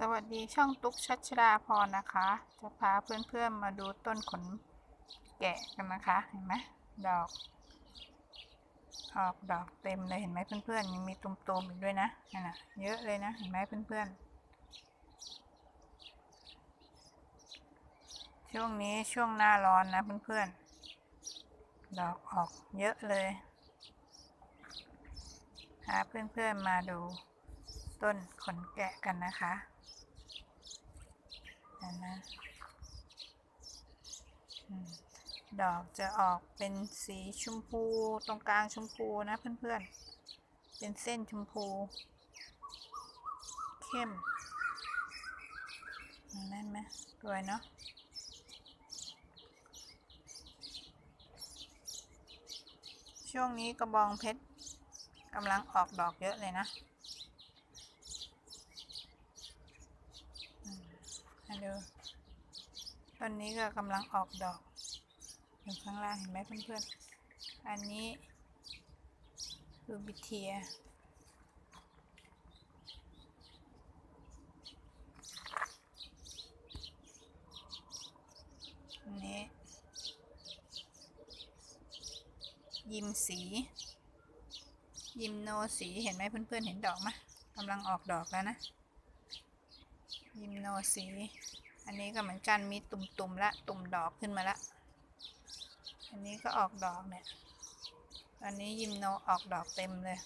สวัสดีช่องตุ๊กชัชดาพรนะคะ จะพาเพื่อนๆมาดูต้นขนแกะกันนะคะ เห็นไหมดอก ออกดอกเต็มเลยเห็นไหมเพื่อนๆยังมีตุ่มๆอีกด้วยนะนั่นนะเยอะเลยนะเห็นไหมเพื่อนๆ ช่วงนี้ช่วงหน้าร้อนนะเพื่อนๆ ดอกออกเยอะเลยพาเพื่อนๆมาดู ต้นขนแกะกันนะคะนั่นะดอกจะออกเป็นสีชมพูตรงกลางชมพูนะเพื่อนๆ เป็นเส้นชมพู เข้มนั่นไหมสวยเนาะช่วงนี้กระบองเพชรกำลังออกดอกเยอะเลยนะอืมมา ดูต้นนี้ก็กำลังออกดอกอยู่ข้างล่างเห็นไหมเพื่อนๆ อันนี้รูบิเทียอันนี้ยิมสี ยิมโนสี เห็นไหมเพื่อนๆ เห็นดอกไหมกำลังออกดอกแล้วนะ ยิมโนสี อันนี้ก็เหมือนกันมีตุ่มๆละ ตุ่มดอกขึ้นมาละ อันนี้ก็ออกดอกเนี่ยตอนนี้ยิมโนออกดอกเต็มเลย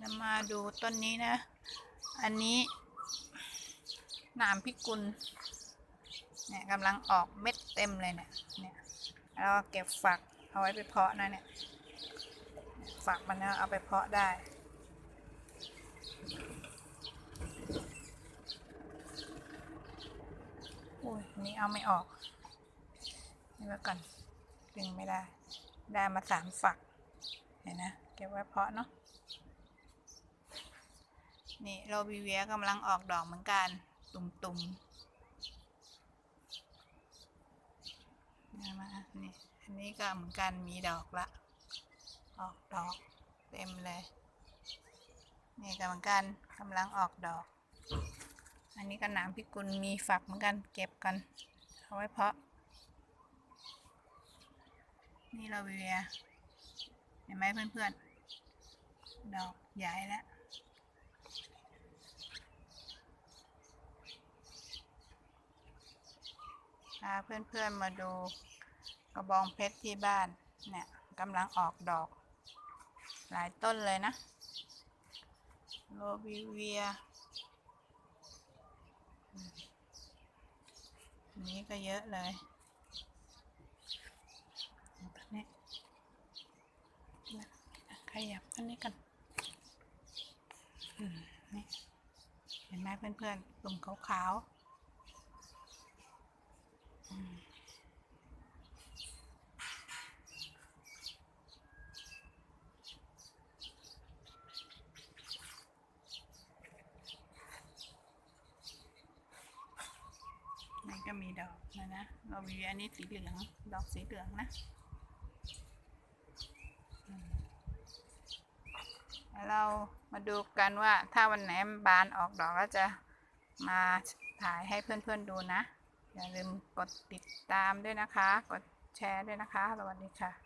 นำมาดูต้นนี้นะ อันนี้หนามพิกุล เนี่ยกำลังออกเม็ดเต็มเลยเนี่ย เนี่ยแล้วเก็บฝักเอาไว้ไปเพาะนะเนี่ย ฝักมันนะเอาไปเพาะได้ อุ้ยนนี้เอาไม่ออก นี่ไว้ก่อนดึงไม่ได้ ได้มาสามฝัก เห็นนะ เก็บไว้เพาะเนาะ นี่โรบิเวียกำลังออกดอกเหมือนกัน ตุ่มๆนะมานี่อันนี้ก็เหมือนกันมีดอกละ ออกดอกเต็มเลย นี่ก็เหมือนกันกำลังออกดอก อันนี้ก็หนามพิกุลมีฝักเหมือนกันเก็บกัน เอาไว้เพาะ นี่เราเวียเห็นไหมเพื่อนๆ ดอกใหญ่แล้วพาเพื่อนๆมาดูกระบองเพชรที่บ้านเนี่ยกำลังออกดอก หลายต้นเลยนะ โรบิเวีย นี้ก็เยอะเลยตัวนี้ขยับอันนี้กันนี่เห็นไหมเพื่อนๆกลุ่มขาวๆ อืมนี่ก็มีดอกนะนะ เรามีอันนี้สีเหลือง ดอกสีเหลืองนะแล้วเรามาดูกันว่าถ้าวันไหนบานออกดอกก็จะมาถ่ายให้เพื่อนๆดูนะ อย่าลืมกดติดตามด้วยนะคะ กดแชร์ด้วยนะคะ สวัสดีค่ะ